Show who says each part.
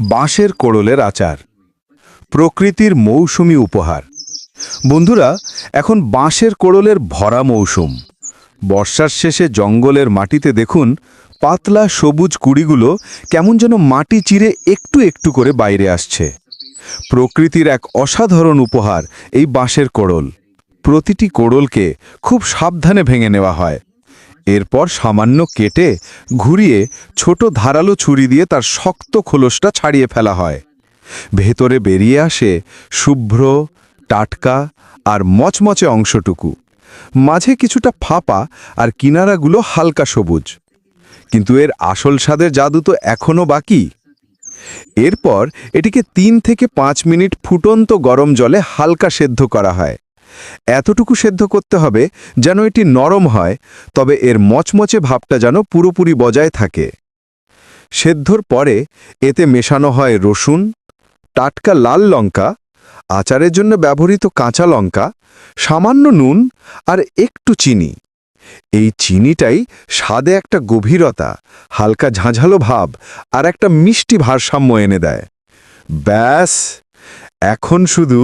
Speaker 1: বাঁশের কোড়লের আচার। প্রকৃতির মৌসুমি উপহার। বন্ধুরা, এখন বাঁশের কোড়লের ভরা মৌসুম। বর্ষার শেষে জঙ্গলের মাটিতে দেখুন পাতলা সবুজ কুড়িগুলো কেমন যেন মাটি চিরে একটু একটু করে বাইরে আসছে। প্রকৃতির এক অসাধারণ উপহার এই বাঁশের কোড়ল। প্রতিটি কোড়লকে খুব সাবধানে ভেঙে নেওয়া হয়। এরপর সামান্য কেটে ঘুরিয়ে ছোট ধারালো ছুরি দিয়ে তার শক্ত খোলসটা ছাড়িয়ে ফেলা হয়। ভেতরে বেরিয়ে আসে শুভ্র, টাটকা আর মচমচে অংশটুকু। মাঝে কিছুটা ফাঁপা আর কিনারাগুলো হালকা সবুজ। কিন্তু এর আসল স্বাদের জাদু তো এখনও বাকি। এরপর এটিকে তিন থেকে পাঁচ মিনিট ফুটন্ত গরম জলে হালকা সেদ্ধ করা হয়। এতটুকু সেদ্ধ করতে হবে যেন এটি নরম হয়, তবে এর মচমচে ভাবটা যেন পুরোপুরি বজায় থাকে। সেদ্ধর পরে এতে মেশানো হয় রসুন, টাটকা লাল লঙ্কা, আচারের জন্য ব্যবহৃত কাঁচা লঙ্কা, সামান্য নুন আর একটু চিনি। এই চিনিটাই স্বাদে একটা গভীরতা, হালকা ঝাঁঝালো ভাব আর একটা মিষ্টি ভারসাম্য এনে দেয়। ব্যাস, এখন শুধু